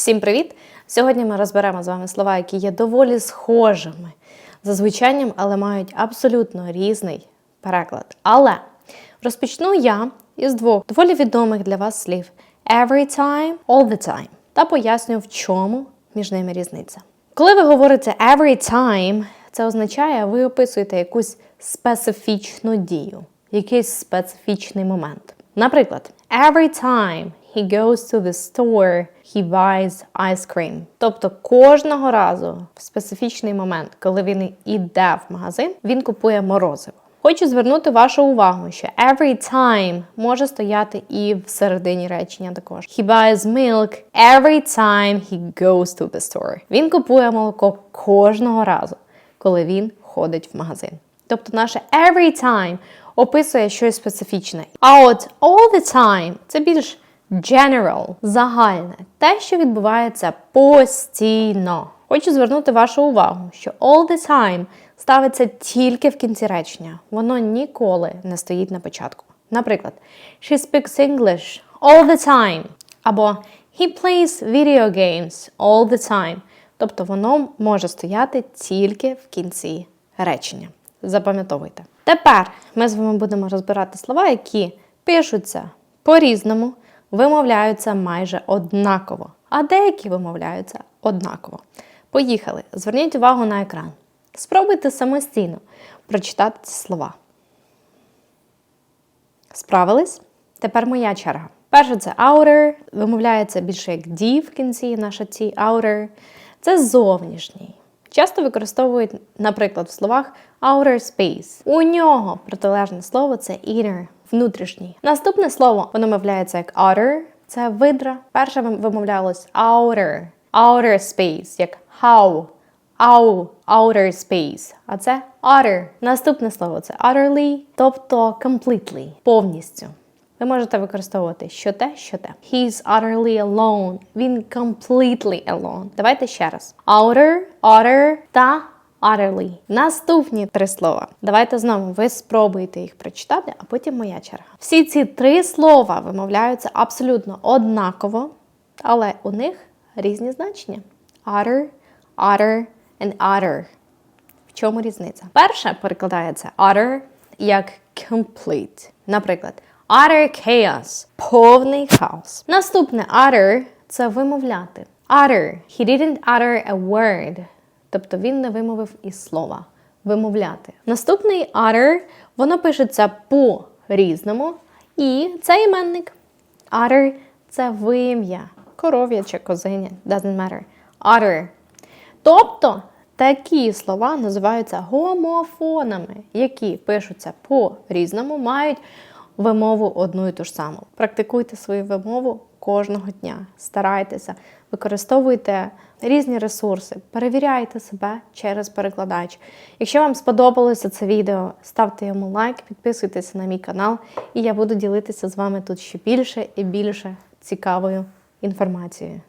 Всім привіт! Сьогодні ми розберемо з вами слова, які є доволі схожими за звучанням, але мають абсолютно різний переклад. Але розпочну я із двох доволі відомих для вас слів: every time, all the time. Та поясню, в чому між ними різниця. Коли ви говорите every time, це означає, ви описуєте якусь специфічну дію, якийсь специфічний момент. Наприклад, every time he goes to the store, he buys ice cream. Тобто кожного разу в специфічний момент, коли він іде в магазин, він купує морозиво. Хочу звернути вашу увагу, що every time може стояти і в середині речення також. He buys milk every time he goes to the store. Він купує молоко кожного разу, коли він ходить в магазин. Тобто наше every time описує щось специфічне. А от all the time це більш general, загальне, те, що відбувається постійно. Хочу звернути вашу увагу, що all the time ставиться тільки в кінці речення. Воно ніколи не стоїть на початку. Наприклад, she speaks English all the time. Або he plays video games all the time. Тобто воно може стояти тільки в кінці речення. Запам'ятовуйте. Тепер ми з вами будемо розбирати слова, які пишуться по-різному, вимовляються майже однаково, а деякі вимовляються однаково. Поїхали. Зверніть увагу на екран. Спробуйте самостійно прочитати ці слова. Справились? Тепер моя черга. Перше це outer, вимовляється більше як D в кінці, наша ті outer. Це зовнішній. Часто використовують, наприклад, в словах outer space. У нього протилежне слово це inner, внутрішній. Наступне слово воно вимовляється як outer, це видра. Перше вимовлялось outer, outer space, як how, Ow, outer space. А це utter. Наступне слово це utterly, тобто completely, повністю. Ви можете використовувати що те, що те. He's utterly alone. Він completely alone. Давайте ще раз. Outer, utter та utterly. Наступні три слова. Давайте знову ви спробуєте їх прочитати, а потім моя черга. Всі ці три слова вимовляються абсолютно однаково, але у них різні значення. Utter, utter and utter. В чому різниця? Перше перекладається utter як complete. Наприклад, utter chaos повний хаос. Наступне utter це вимовляти. Utter. He didn't utter a word. Тобто він не вимовив і слова. Вимовляти. Наступний utter, воно пишеться по-різному. І це іменник. Utter – це вим'я. Коров'я чи козиня. Doesn't matter. Utter. Тобто такі слова називаються гомофонами, які пишуться по-різному, мають вимову одну і ту ж саму. Практикуйте свою вимову кожного дня. Старайтеся, використовуйте різні ресурси, перевіряйте себе через перекладач. Якщо вам сподобалося це відео, ставте йому лайк, підписуйтесь на мій канал, і я буду ділитися з вами тут ще більше і більше цікавою інформацією.